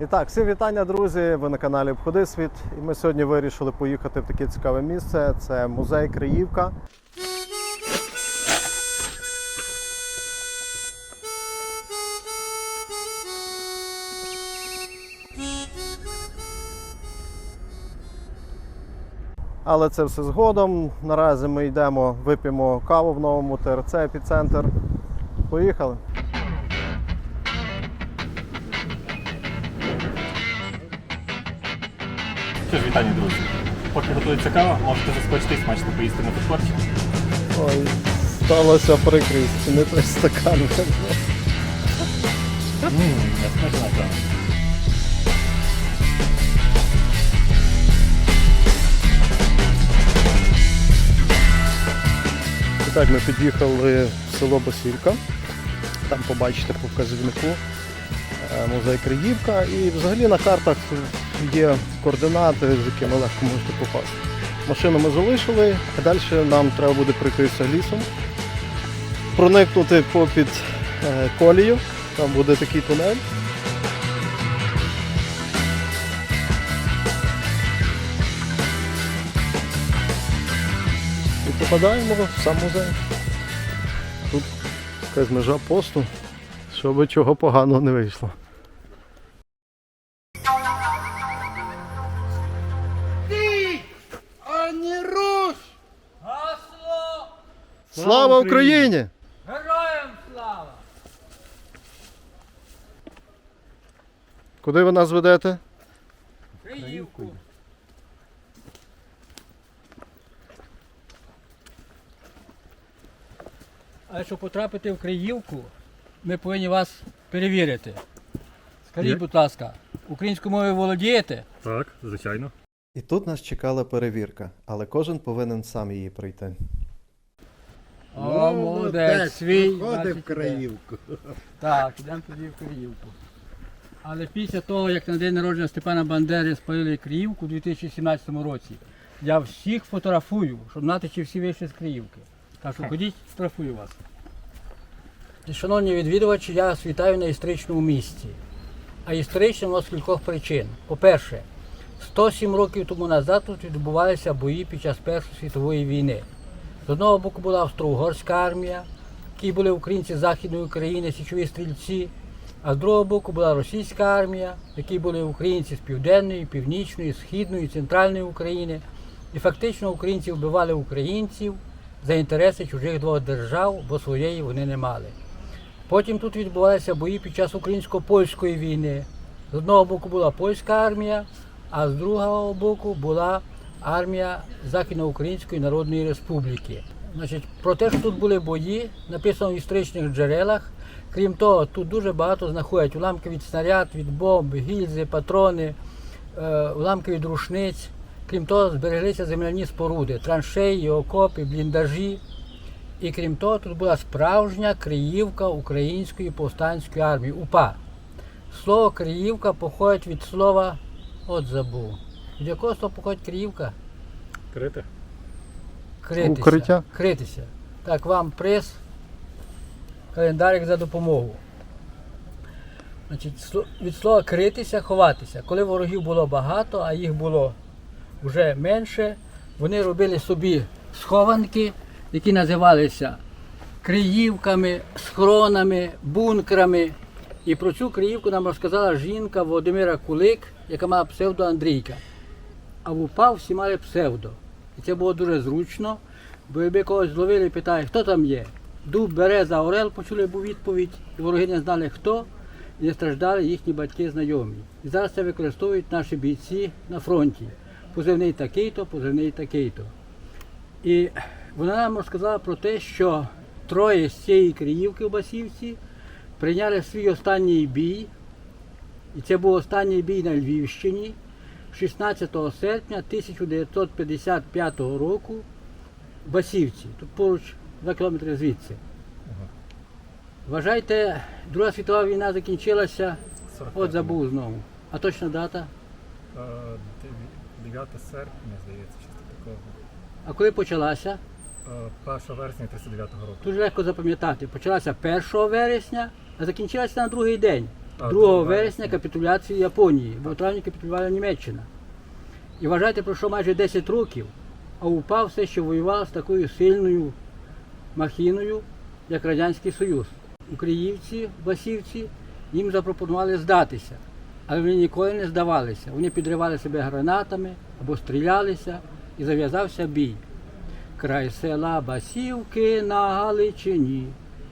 І так, всім вітання, друзі! Ви на каналі Обходи світ. І ми сьогодні вирішили поїхати в таке цікаве місце. Це музей Криївка. Але це все згодом. Наразі ми йдемо, вип'ємо каву в новому ТРЦ епіцентр. Поїхали. Що ж, вітання, друзі. Поки готується кава, можете заскочити і смачно поїсти на фудкорті. Ой, сталося прикрість, не той стакан. Ммм, смачна кава. І так, ми під'їхали в село Басівка. Там побачите по вказівнику е, музей Криївка. І взагалі на картах є координати, з якими легко можете попасти. Машину ми залишили, а далі нам треба буде пройтися лісом, проникнути попід е, колію. Там буде такий тунель. І попадаємо в сам музей. Тут якась межа посту, щоб чого поганого не вийшло. Слава Україні! Героям слава! Куди ви нас ведете? Криївку! А щоб потрапити в Криївку, ми повинні вас перевірити. Скажіть, Як? будь ласка, українською мовою володієте? Так, звичайно. І тут нас чекала перевірка, але кожен повинен сам її пройти. О, молодець, свій. Входи в іде. краївку. Так, йдемо тоді в Криївку. Але після того, як на день народження Степана Бандери спалили Криївку у 2017 році, я всіх фотографую, щоб знати, чи всі вийшли з Криївки. Так що ходіть, фотографую вас. Шановні відвідувачі, я вас вітаю на історичному місці. А історичному з кількох причин. По-перше, 107 років тому назад тут відбувалися бої під час Першої світової війни. З одного боку була Австро-Угорська армія, в якій були українці Західної України, січові стрільці, а з другого боку була російська армія, в якій були українці з Південної, Північної, Східної, Центральної України. І фактично українці вбивали українців за інтереси чужих двох держав, бо своєї вони не мали. Потім тут відбувалися бої під час українсько-польської війни. З одного боку була польська армія, а з другого боку була армія Західноукраїнської Народної Республіки. Значить, про те, що тут були бої, написано в історичних джерелах. Крім того, тут дуже багато знаходять уламки від снаряд, від бомб, гільзи, патрони, е, уламки від рушниць. Крім того, збереглися земляні споруди, траншеї, окопи, бліндажі. І крім того, тут була справжня Криївка Української повстанської армії УПА. Слово Криївка походить від слова, от забув. Від якого слова походить Криївка? Крити. Критися. Укриття. Критися. Так, вам приз, календарик за допомогу. Значить, від слова критися, ховатися. Коли ворогів було багато, а їх було вже менше, вони робили собі схованки, які називалися криївками, схронами, бункерами. І про цю криївку нам розказала жінка Володимира Кулик, яка мала псевдо Андрійка. А в УПА всі мали псевдо. І це було дуже зручно, бо якби когось зловили питає, хто там є. Дуб, береза, орел почули б у відповідь, і вороги не знали хто, і не страждали їхні батьки знайомі. І зараз це використовують наші бійці на фронті. Позивний такий-то, позивний такий-то. І вона нам розказала про те, що троє з цієї Криївки в Басівці прийняли свій останній бій. І це був останній бій на Львівщині 16 серпня 1955 року в Басівці, тут поруч 2 кілометри звідси. Вважайте, Друга світова війна закінчилася, от забув знову. А точна дата? 9 серпня, здається, щось такого. А коли почалася? Е, 1 вересня 39-го року. Дуже легко запам'ятати. Почалася 1 вересня, а закінчилася на другий день. 2 вересня капітуляції Японії, бо в травні капітулювала Німеччина. І вважайте, пройшло майже 10 років, а УПА все ще воювала з такою сильною махіною, як Радянський Союз. Українці, басівці, їм запропонували здатися, але вони ніколи не здавалися. Вони підривали себе гранатами або стрілялися і зав'язався бій. Край села Басівки на Галичині.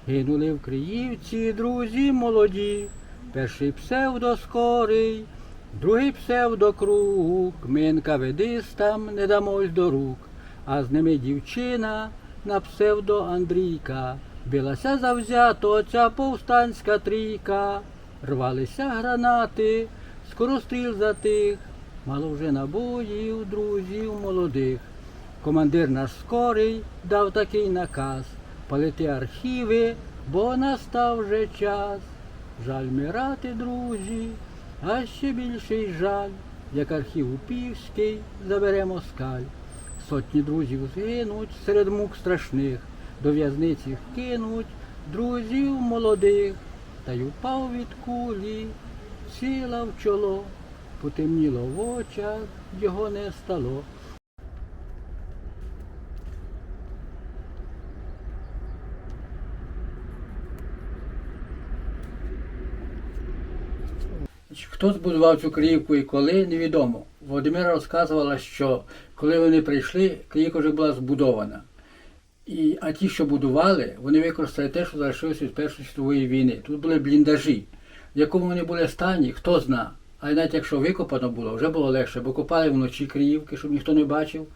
Гинули в Криївці друзі молоді. Перший псевдоскорий, другий псевдокруг. Минка ведистам не дамось до рук, а з ними дівчина на псевдо Андрійка. Билася завзято ця повстанська трійка. Рвалися гранати, скоростріл затих, мало вже набоїв друзів молодих. Командир наш скорий дав такий наказ палити архіви, бо настав вже час. Жаль мирати, друзі, а ще більший жаль, як архів Упівський забере москаль. Сотні друзів згинуть серед мук страшних, до в'язниці кинуть друзів молодих, та й упав від кулі, ціла в чоло, потемніло в очах, його не стало. Хто збудував цю Криївку і коли, невідомо. Володимира розказувала, що коли вони прийшли, Криївка вже була збудована. І, а ті, що будували, вони використали те, що залишилося від Першої світової війни. Тут були бліндажі. В якому вони були стані, хто зна. Але навіть якщо викопано було, вже було легше, бо копали вночі Криївки, щоб ніхто не бачив.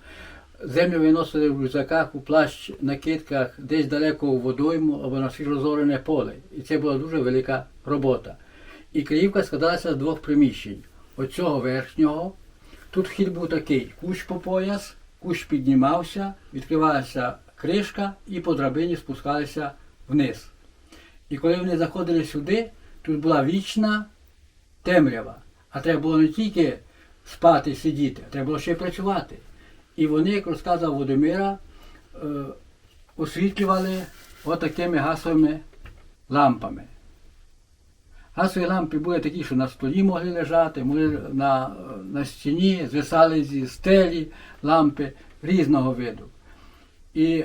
Землю виносили в рюкзаках, у плащ, накидках, десь далеко у водойму або на свіжозорене поле. І це була дуже велика робота. І Криївка складалася з двох приміщень. Оцього верхнього. Тут вхід був такий: кущ по пояс, кущ піднімався, відкривалася кришка і по драбині спускалися вниз. І коли вони заходили сюди, тут була вічна темрява. А треба було не тільки спати, сидіти, а треба було ще й працювати. І вони, як розказав Володимира, е, освітлювали отакими гасовими лампами. Газові лампи були такі, що на столі могли лежати, могли на, на стіні, звисали зі стелі лампи різного виду. І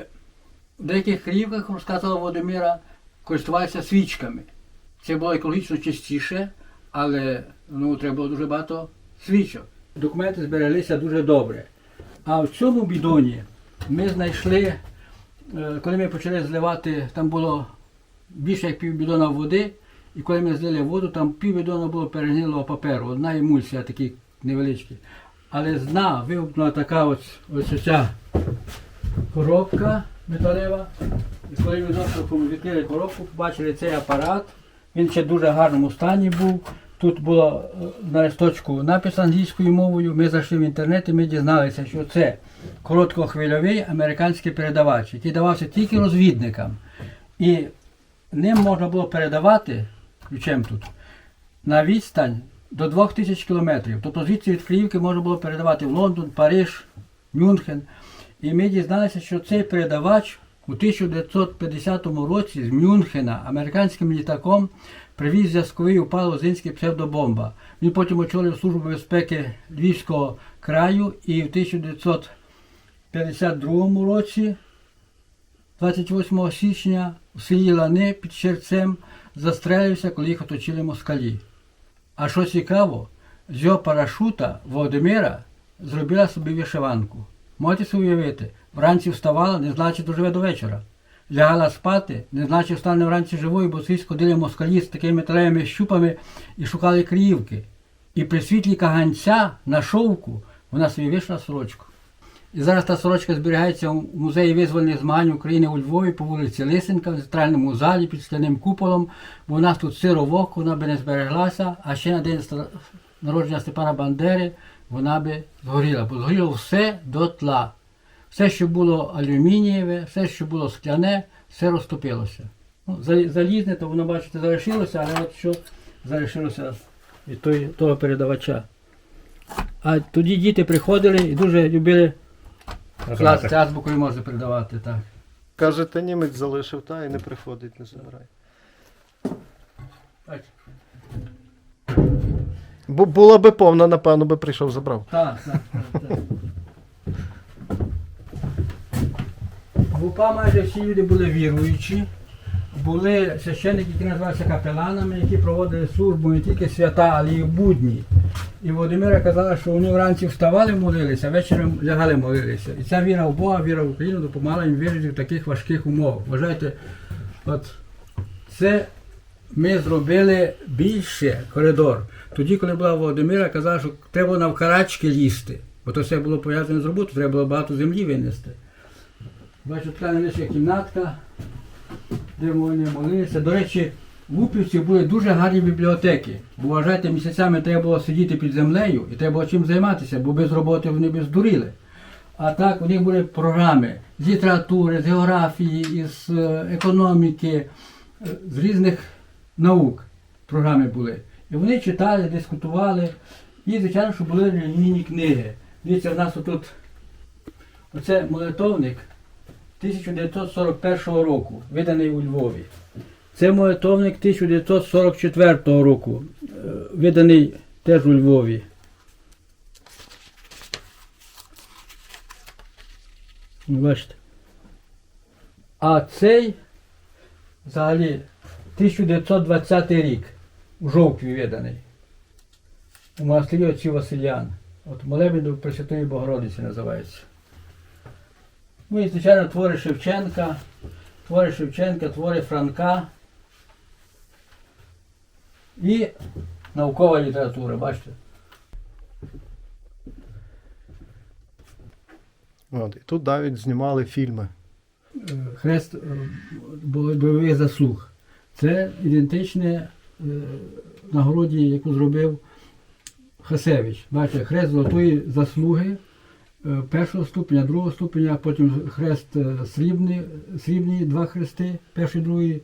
в деяких краївках, розказувала Володимира, користувалися свічками. Це було екологічно чистіше, але ну, треба було дуже багато свічок. Документи збереглися дуже добре. А в цьому бідоні ми знайшли, е, коли ми почали зливати, там було більше як півбідона води, і коли ми злили воду, там півбідона було перегнилого паперу, одна емульсія такий невеличкий. Але з дна така ось, ось ця коробка металева. І коли ми доступом відкрили коробку, побачили цей апарат. Він ще в дуже гарному стані був. Тут було е, на листочку напис англійською мовою. Ми зайшли в інтернет і ми дізналися, що це короткохвильовий американський передавач, який давався тільки розвідникам. І ним можна було передавати, ключем тут, на відстань до 2000 кілометрів. Тобто звідси від Київки можна було передавати в Лондон, Париж, Мюнхен. І ми дізналися, що цей передавач у 1950 році з Мюнхена американським літаком привіз зв'язковий упал Лозинський псевдобомба. Він потім очолив Службу безпеки Львівського краю і в 1952 році 28 січня у селі Лани під Черцем застрелився, коли їх оточили москалі. А що цікаво, з його парашута Володимира зробила собі вишиванку. Можете собі уявити, вранці вставала, не значить доживе до вечора. Лягала спати, не значить встане вранці живою, бо світ ходили москалі з такими металевими щупами і шукали криївки. І при світлі каганця на шовку вона собі вийшла сорочку. І зараз та сорочка зберігається у музеї визвольних змагань України у Львові по вулиці Лисенка, в центральному залі під скляним куполом, бо у нас тут сиро вовк, вона би не збереглася, а ще на день народження Степана Бандери вона би згоріла, бо згоріло все до тла. Все, що було алюмінієве, все, що було скляне, все розтопилося. Ну, залізне, то воно, бачите, залишилося, але от що залишилося від того передавача. А тоді діти приходили і дуже любили Клас, це азбукою можна передавати, так. Каже, та німець залишив, та і не приходить, не забирай. Бачите. Бу- була би повна, напевно, би прийшов, забрав. Так, так, так. так. В майже всі люди були віруючі. Були священники, які називалися капеланами, які проводили службу не тільки свята, але й будні. І Володимира казала, що вони вранці вставали, молилися, а вечором лягали молилися. І ця віра в Бога, віра в Україну допомагала їм вижити в таких важких умовах. Вважайте, от це ми зробили більше коридор. Тоді, коли була Володимира, казала, що треба навкарачки лізти, бо то все було пов'язане з роботою, треба було багато землі винести. Бачу, така невеличка кімнатка, де вони молилися. До речі, в Упівці були дуже гарні бібліотеки. Бо вважайте, місяцями треба було сидіти під землею і треба було чим займатися, бо без роботи вони б здуріли. А так у них були програми з літератури, з географії, із е, економіки, е, з різних наук програми були. І вони читали, дискутували. І, звичайно, що були релігійні книги. Дивіться, в нас тут оце молитовник 1941 року, виданий у Львові. Це молитовник 1944 року, е, виданий теж у Львові. Ну, Бачите. А цей взагалі 1920 рік у жовтві виданий. У монастирі отців Василян. От молебень до Пресвятої Богородиці називається. Ну і, звичайно, твори Шевченка, твори Шевченка, твори Франка і наукова література, бачите? От, і тут навіть знімали фільми. Е, Хрест е, бойових заслуг. Це ідентичне е, нагороді, яку зробив Хасевич. Бачите, хрест золотої заслуги першого ступеня, другого ступеня, потім хрест е, срібний, срібні два хрести, перший, другий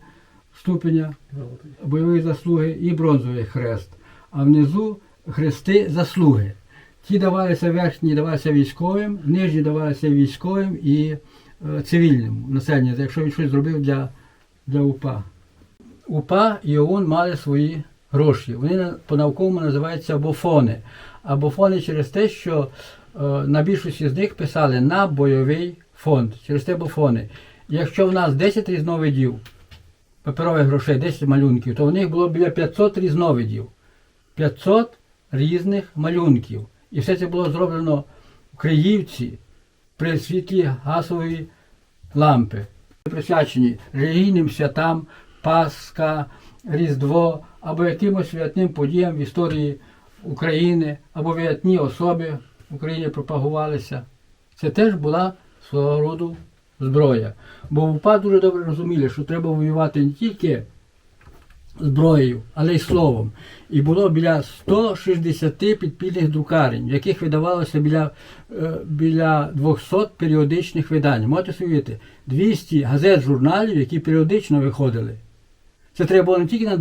ступеня бойової заслуги і бронзовий хрест. А внизу хрести заслуги. Ті давалися верхні, давалися військовим, нижні давалися військовим і е, цивільному населенню, якщо він щось зробив для, для УПА. УПА і ОУН мали свої гроші. Вони на- по-науковому називаються бофони. А бофони через те, що е, на більшості з них писали на бойовий фонд. Через те. Якщо в нас 10 різновидів паперових грошей, 10 малюнків, то в них було біля 500 різновидів. 500 різних малюнків. І все це було зроблено в Криївці при світлі газової лампи. Присвячені релігійним святам, Пасха, Різдво або якимось святним подіям в історії України, або вятні особи в Україні пропагувалися. Це теж була свого роду зброя. Бо в УПА дуже добре розуміли, що треба воювати не тільки зброєю, але й словом. І було біля 160 підпільних друкарень, в яких видавалося біля, е, біля 200 періодичних видань. Можете собі 200 газет, журналів, які періодично виходили. Це треба було не тільки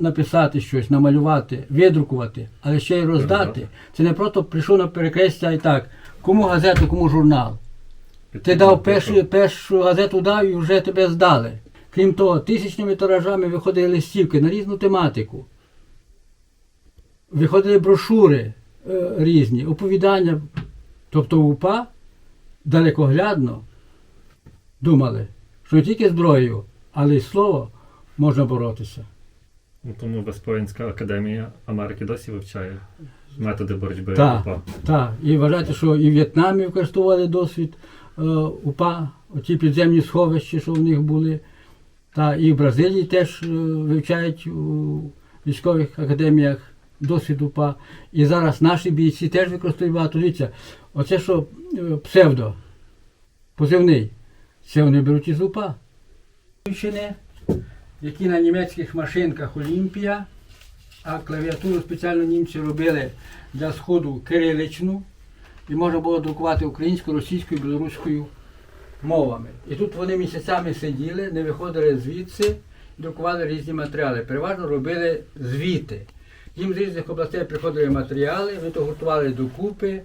написати щось, намалювати, видрукувати, але ще й роздати. Це не просто прийшов на перекрестя і так, кому газету, кому журнал. Ти дав першу, першу газету дав і вже тебе здали. Крім того, тисячними тиражами виходили листівки на різну тематику. Виходили брошури е, різні, оповідання. Тобто УПА далекоглядно думали, що не тільки зброєю, але й слово можна боротися. Ну, Тому Веспоїнська академія Америки досі вивчає методи боротьби Так, УПА. так. І вважайте, що і в В'єтнамі використовували досвід е, УПА, оті підземні сховища, що в них були. Та і в Бразилії теж е, вивчають у військових академіях досвід УПА. І зараз наші бійці теж використовують багато. Дивіться, оце що е, псевдо, позивний, це вони беруть із УПА. Дівчини, які на німецьких машинках Олімпія, а клавіатуру спеціально німці робили для сходу кириличну, і можна було друкувати українською, російською, білоруською мовами. І тут вони місяцями сиділи, не виходили звідси, друкували різні матеріали. Переважно робили звіти. Їм з різних областей приходили матеріали, вони то гуртували докупи,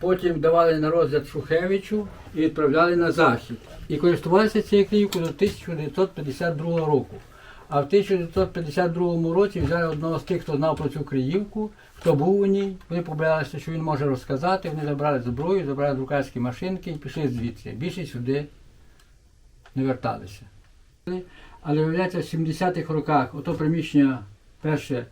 потім давали на розгляд Шухевичу і відправляли на захід. І користувалися цією книгою до 1952 року. А в 1952 році взяли одного з тих, хто знав про цю Криївку, хто був у ній. Вони побоялися, що він може розказати. Вони забрали зброю, забрали друкарські машинки і пішли звідси. Більше сюди не верталися. Але виявляється, в 70-х роках ото приміщення перше е,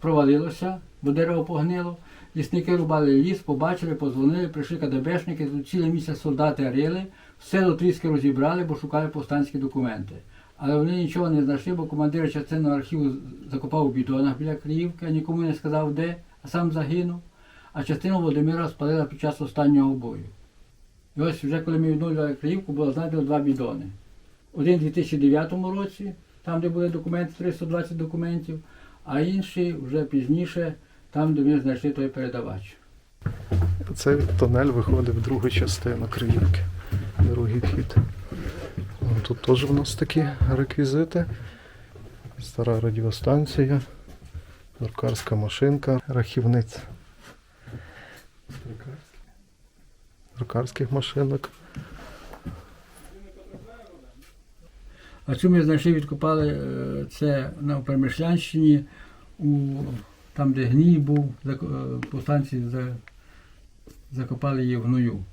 провалилося, бо дерево погнило. Лісники рубали ліс, побачили, позвонили, прийшли КДБшники, ціле місяць солдати рили, все до тріски розібрали, бо шукали повстанські документи. Але вони нічого не знайшли, бо командир частину архіву закопав у бідонах біля Криївки, а нікому не сказав де, а сам загинув. А частину Володимира спалила під час останнього бою. І ось вже коли ми відновлювали Криївку, було знайдено два бідони. Один у 2009 році, там, де були документи, 320 документів, а інший вже пізніше, там, де ми знайшли той передавач. Цей тунель виходить в другу частину Криївки. Другий вхід. Тут теж у нас такі реквізити. Стара радіостанція, друкарська машинка, рахівниця друкарських машинок. А цю ми знайшли, відкопали е, це на Перемишлянщині, у, там, де гній був, е, повстанці закопали її в гною.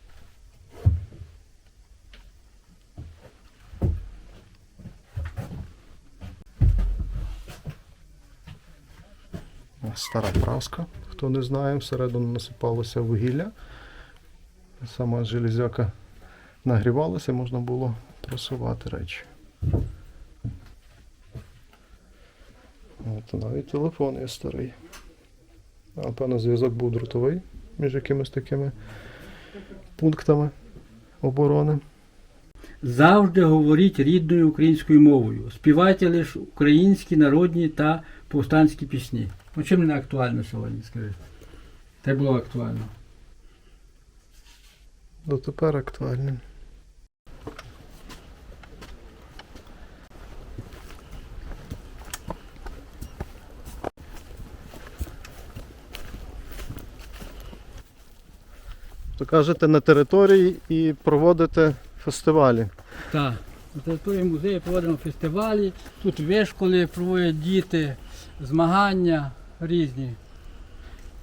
Стара праска, хто не знає, всередину насипалося вугілля. Сама железяка нагрівалася, можна було просувати речі. От навіть телефон є старий. Напевно, зв'язок був дротовий між якимись такими пунктами оборони. Завжди говоріть рідною українською мовою. Співайте лише українські народні та повстанські пісні. Ну чим не актуально сьогодні, скажи? Те було актуально. Дотепер актуальним. То кажете на території і проводите фестивалі. Так. На території музею проводимо фестивалі, тут вишколи проводять діти, змагання різні.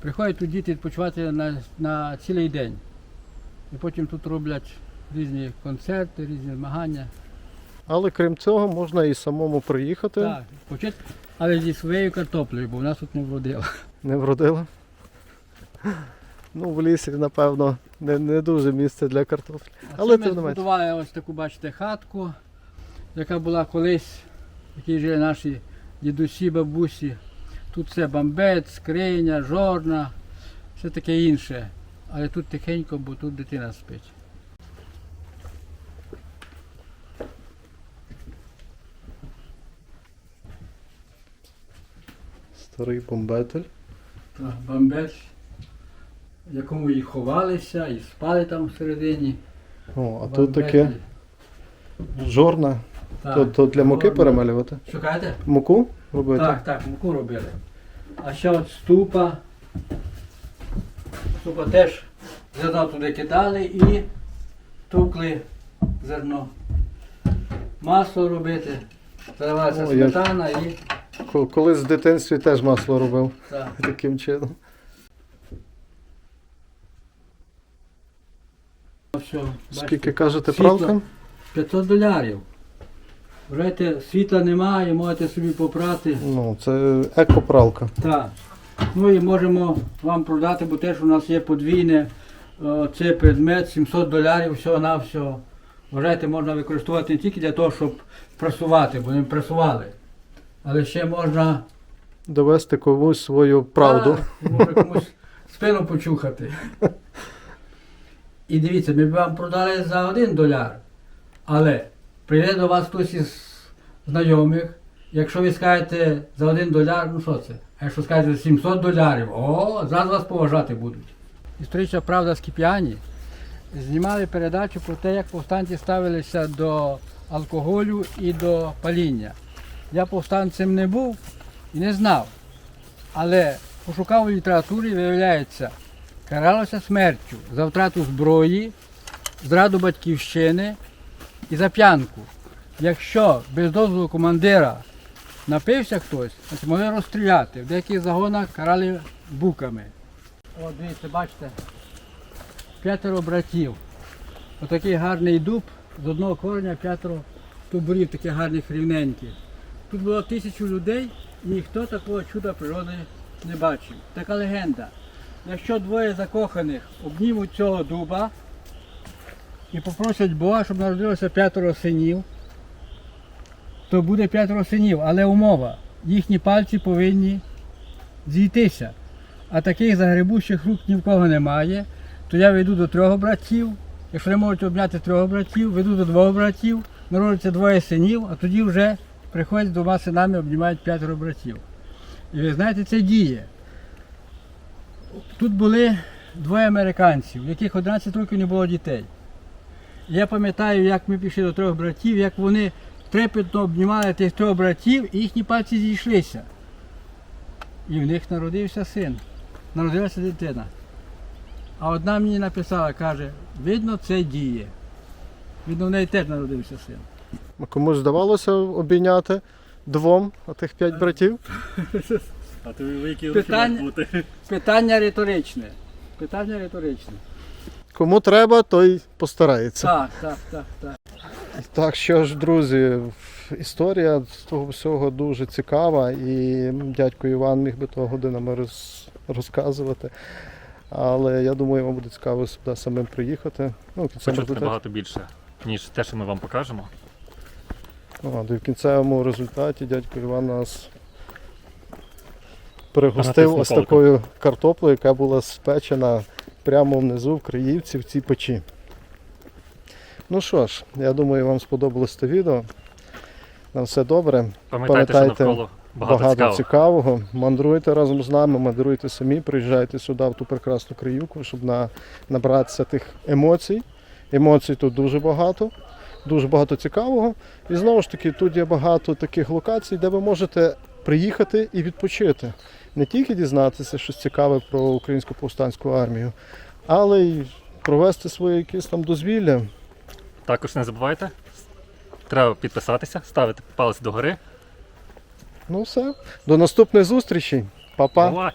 Приходять тут діти відпочивати на, на цілий день. І потім тут роблять різні концерти, різні змагання. Але крім цього, можна і самому приїхати. Так, почати, але зі своєю картоплею, бо в нас тут не вродило. Не вродила. Ну, в лісі, напевно, не, не дуже місце для картоплі. А Але це ми не збудували ось таку, бачите, хатку, яка була колись, в якій жили наші дідусі, бабусі. Тут все бамбець, скриня, жорна, все таке інше. Але тут тихенько, бо тут дитина спить. Старий бомбетель. Так, бамбець, в якому і ховалися, і спали там всередині. О, а тут таке жорна. Так, То, то для муки перемалювати? Шукаєте? Муку робити? Так, так, муку робили. А ще от ступа. Ступа теж зерно туди кидали і тукли зерно. Масло робити. Заливалася сметана і Колись в дитинстві теж масло робив так. таким чином. Бачите, Скільки кажете Світло. пралка? 500 долярів. Вважайте, світла немає, можете собі попрати. Ну, це екопралка. Так. Ну і можемо вам продати, бо теж у нас є подвійне е, це предмет 700 долярів всього-навсього. Вважайте, можна використовувати не тільки для того, щоб прасувати, бо не прасували. Але ще можна Довести комусь свою правду. Так, може комусь спину почухати. І дивіться, ми б вам продали за один доляр. Але прийде до вас хтось із знайомих. Якщо ви скажете за один доляр, ну що це? А якщо скажете 700 долярів, о, зразу вас поважати будуть. Історична правда з Кіп'яні знімали передачу про те, як повстанці ставилися до алкоголю і до паління. Я повстанцем не був і не знав. Але пошукав у літературі, виявляється, каралося смертю за втрату зброї, зраду батьківщини і за п'янку. Якщо без дозволу командира Напився хтось, значить могли розстріляти. В деяких загонах карали буками. От дивіться, бачите, п'ятеро братів. Отакий гарний дуб, з одного кореня п'ятеро тубурів, таких гарних рівненьких. Тут було тисячу людей, і ніхто такого чуда природи не бачив. Така легенда. Якщо двоє закоханих обнімуть цього дуба і попросять Бога, щоб народилося п'ятеро синів, то буде п'ятеро синів, але умова, їхні пальці повинні зійтися. А таких загребущих рук ні в кого немає, то я веду до трьох братів. Якщо не можуть обняти трьох братів, веду до двох братів, народиться двоє синів, а тоді вже приходять двома синами, обнімають п'ятеро братів. І ви знаєте, це діє. Тут були двоє американців, в яких 11 років не було дітей. Я пам'ятаю, як ми пішли до трьох братів, як вони трепетно обнімали тих трьох братів, і їхні пальці зійшлися. І в них народився син, народилася дитина. А одна мені написала, каже, видно, це діє. Видно, в неї теж народився син. Комусь здавалося обійняти двом отих п'ять братів? А ти які Питання- бути? Питання риторичне. Питання риторичне. Кому треба, той постарається. Так, так, так, так. Так що ж, друзі, історія з того всього дуже цікава, і дядько Іван міг би того годинами роз, розказувати. Але я думаю, вам буде цікаво сюди самим приїхати. Ну, в кінцевому Почути результаті, набагато більше, ніж те, що ми вам покажемо. ну, а, в кінцевому результаті дядько Іван нас пригостив ось такою картоплею, яка була спечена прямо внизу в Криївці в цій печі. Ну що ж, я думаю, вам сподобалось це відео. На все добре. Пам'ятайте, що навколо багато, Багато цікавого. цікавого. Мандруйте разом з нами, мандруйте самі, приїжджайте сюди, в ту прекрасну Криївку, щоб на, набратися тих емоцій. Емоцій тут дуже багато, дуже багато цікавого. І знову ж таки, тут є багато таких локацій, де ви можете приїхати і відпочити. Не тільки дізнатися щось цікаве про українську повстанську армію, але й провести своє якесь там дозвілля. Також не забувайте, треба підписатися, ставити палець догори. Ну все, до наступних зустрічей. Па-па. Бувай!